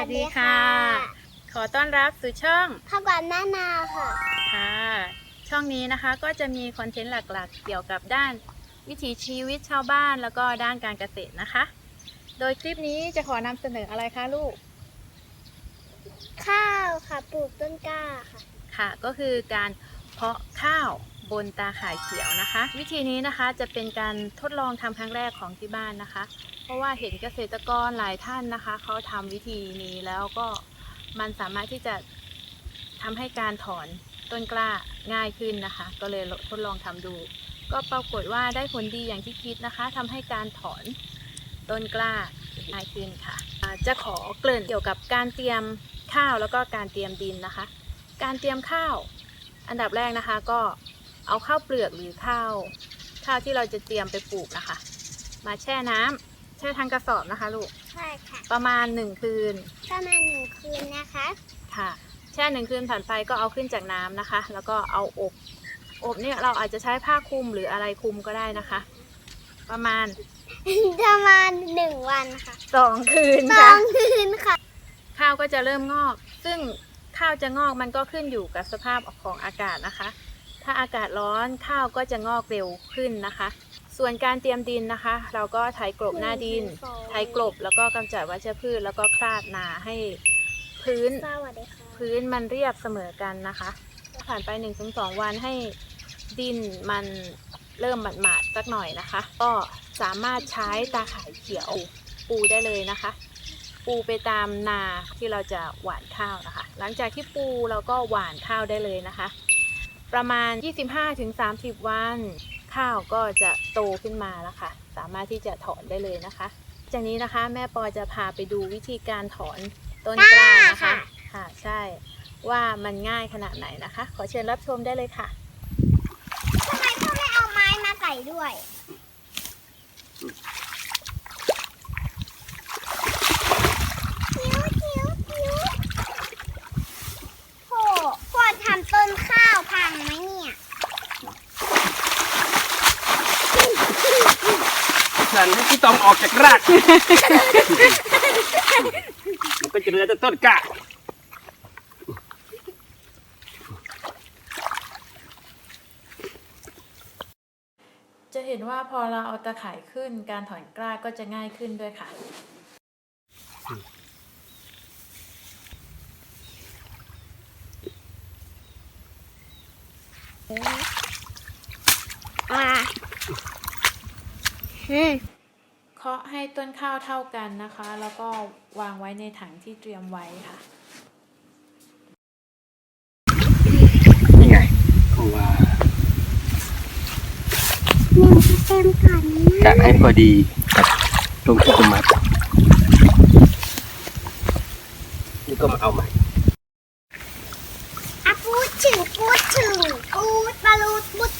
วัสดีค่ะ ขอต้อนรับสู่ช่องข้าวกวนแม่นาค่ะ ค่ะ ช่องนี้นะคะก็จะมีคอนเทนต์หลักๆ เกี่ยวกับด้านวิถีชีวิตชาวบ้านแล้วก็ด้านการเกษตรนะคะ โดยคลิปนี้จะขอนำเสนออะไรคะลูก ข้าวค่ะปลูกต้นกล้าค่ะ ค่ะ ก็คือการเพาะข้าว บนตาข่ายเขียวนะคะ วิธีนี้นะคะจะเป็นการทดลองทำครั้งแรกของที่บ้านนะคะ เพราะว่าเห็นเกษตรกรหลายท่านนะคะเขาทำวิธีนี้แล้วก็มันสามารถที่จะทำให้การถอนต้นกล้าง่ายขึ้นนะคะ ก็เลยทดลองทำดู ก็ปรากฏว่าได้ผลดีอย่างที่คิดนะคะทำให้การถอนต้นกล้าง่ายขึ้นค่ะจะขอเกริ่นเกี่ยวกับการเตรียมข้าวแล้วก็การเตรียมดินนะคะ การเตรียมข้าว อันดับแรกนะคะก็ เอาข้าวเปลือกหรือข้าวข้าวที่เราจะเตรียมไปปลูกนะคะ มาแช่น้ำแช่ทางกระสอบนะคะลูกใช่ค่ะ ประมาณหนึ่งคืน ประมาณหนึ่งคืนนะคะ ค่ะ แช่หนึ่งคืนผ่านไปก็เอาขึ้นจากน้ำนะคะ แล้วก็เอาอบ อบเนี่ยเราอาจจะใช้ผ้าคลุมหรืออะไรคลุมก็ได้นะคะ ประมาณ ประมาณหนึ่งวันค่ะสองคืนสอค่ะ งคืนค่ะ ข้าวก็จะเริ่มงอก ซึ่งข้าวจะงอกมันก็ขึ้นอยู่กับสภาพของอากาศนะคะ ถ้าอากาศร้อนข้าวก็จะงอกเร็วขึ้นนะคะ ส่วนการเตรียมดินนะคะ เราก็ไถกลบหน้าดิน ไถกลบแล้วก็กำจัดวัชพืชแล้วก็คลาดนาให้พื้นสวัสดีค่ะพื้นมันเรียบเสมอกันนะคะผ่านไป 1-2 วันให้ดินมันเริ่มหมาดๆสักหน่อยนะคะ ก็สามารถใช้ตาข่ายเขียวปูได้เลยนะคะ ปูไปตามนาที่เราจะหว่านข้าวนะคะ หลังจากที่ปูเราก็หว่านข้าวได้เลยนะคะ ประมาณ 25-30 วัน ข้าวก็จะโตขึ้นมาแล้วค่ะ สามารถที่จะถอนได้เลยนะคะ จากนี้นะคะแม่ปอจะพาไปดูวิธีการถอนต้นกล้านะคะ ค่ะใช่ว่ามันง่ายขนาดไหนนะคะ ขอเชิญรับชมได้เลยค่ะทำไมพ่อไม่เอาไม้มาใส่ด้วยคิ้วคิ้วคิ้วโหพ่อทำต้นข้าวพั งไหมเนี่ยสั่นให้พี่ตองออกจากราก มันก็จะเหลือแต่ต้นกล้าจะเห็นว่าพอเราเอาตะข่ายขึ้นการถอนกล้าก็จะง่ายขึ้นด้วยค่ะ อ่าอืมเคาะให้ต้นข้าวเท่ากันนะคะ แล้วก็วางไว้ในถังที่เตรียมไว้ค่ะ นี่ไงเพราะว่ามันจะเต็มก่อนนะ กะให้พอดีกับตรงที่จะมัดนี่ก็มาเอาใหม่ อะพูดถึงพูดถึงพูดบารูดพูดถึง สามกันไหมค่อยวางค่ะ ไม่ได้ยังจะ ยังไ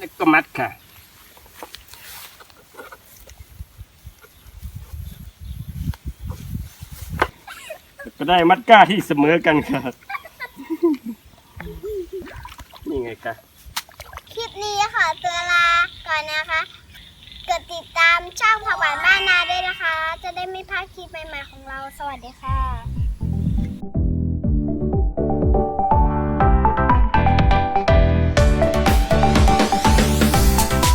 แล้วก็มัดค่ะ ก็ได้มัดก้าที่เสมอกันค่ะ นี่ไงค่ะ คลิปนี้ค่ะตัวลาก่อนนะคะ กดติดตามช่องผักหวานบ้านนาด้วยนะคะ จะได้ไม่พลาดคลิปใหม่ๆของเรา สวัสดีค่ะ